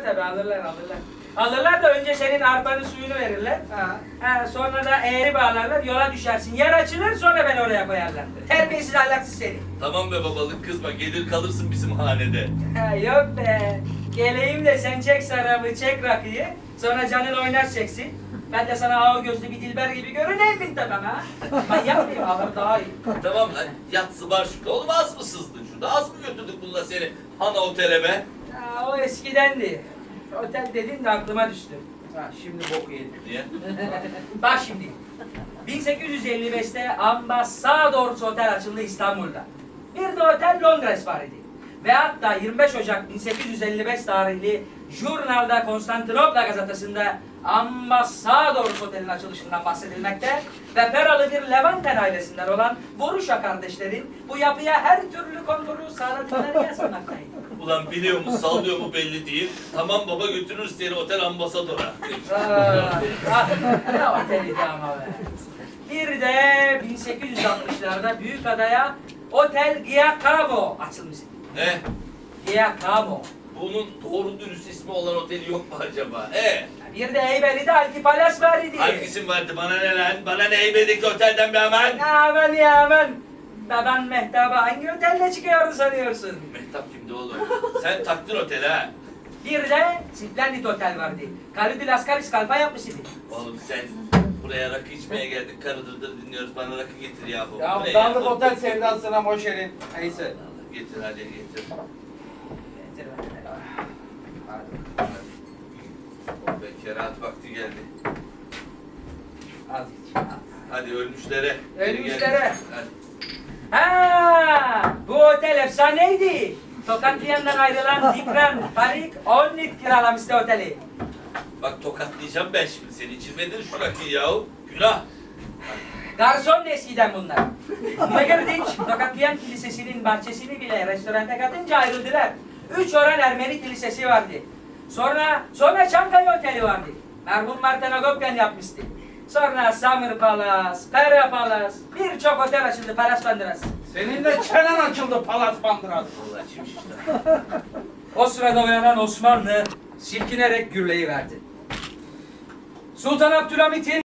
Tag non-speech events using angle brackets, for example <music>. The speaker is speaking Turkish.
tabii alırlar alırlar. Alırlar da önce senin arpanın suyunu verirler. Ha. Ha, sonra da eğri bağlarlar, yola düşersin. Yer açılır, sonra beni oraya koyarlar. Terbiyesiz ahlaksız seni. Tamam be babalık kızma gelir kalırsın bizim hanede. Ha, yok be. Geleyim de sen çek sarabı, çek rakıyı. Sonra canın oynar çeksin. Ben de sana ağa gözlü bir dilber gibi görüneyim bin tabi ha. Manyak mıyım? Alır daha iyi. tamam lan yat sıbar şurada. Oğlum az mı sızdın şurada? Az mı götürdük bununla seni Hana otele be? Eskidendi. Otel dedin de aklıma düştü. Ha, şimdi bok yedim. Niye? <laughs> Bak şimdi. 1855'te Ambassadors Otel açıldı İstanbul'da. Bir de otel Londres var idi. Ve hatta 25 Ocak 1855 tarihli Jurnal'da Konstantinopla gazetesinde Ambassadors Otel'in açılışından bahsedilmekte ve Peralı bir Levanten ailesinden olan Boruşa kardeşlerin bu yapıya her türlü kontrolü sağladıkları <laughs> yazılmaktaydı. Ulan biliyor mu sallıyor mu belli değil. Tamam baba götürürüz seni otel ambasadora. Aa, ah, ne oteliydi ama be. Bir de 1860'larda Büyükada'ya Otel Giacomo açılmıştı. Ne? Giacomo. Bunun doğru dürüst ismi olan oteli yok mu acaba? E? Bir de Eybeli'de Alki Palace var idi. Hangisin vardı bana ne lan? Bana ne eybedeki otelden bir hemen? Aman ya aman. Baban Mehtap'a hangi otelle çıkıyordu sanıyorsun? Mehtap kimdi oğlum? Sen taktın otele ha. Bir de Splendid Otel vardı. Kalüdü Laskaris kalfa yapmış idi. Oğlum sen buraya rakı içmeye geldik. Karıdırdır dinliyoruz. Bana rakı getir yahu. Ya Bu ne dağlık ya? otel sevdasına boş verin. Neyse. Getir hadi getir. Getir bakalım. Hadi. Oh be kerahat vakti geldi. Az az. Hadi ölmüşlere. Ölmüşlere. Hadi. Ha, bu otel efsaneydi. Tokatlıyan'dan ayrılan Dikran Farik Onnit kiralamıştı oteli. Bak tokatlayacağım ben şimdi seni. İçirmedin şu rakıyı yahu. Günah. Garson da eskiden bunlar. Megerdinç, Tokatlıyan Kilisesi'nin bahçesini bile restoranta katınca ayrıldılar. Üç oran Ermeni kilisesi vardı. Sonra, sonra Çankaya Oteli vardı. Merhum Martin Agopyan yapmıştı. Sonra Summer Palace, Pera Palace, birçok otel açıldı Palace Banderas. Senin de çenen açıldı palas bandıras. Vallahi çim şişti. O sırada uyanan Osmanlı silkinerek gürleyi verdi. Sultan Abdülhamit'in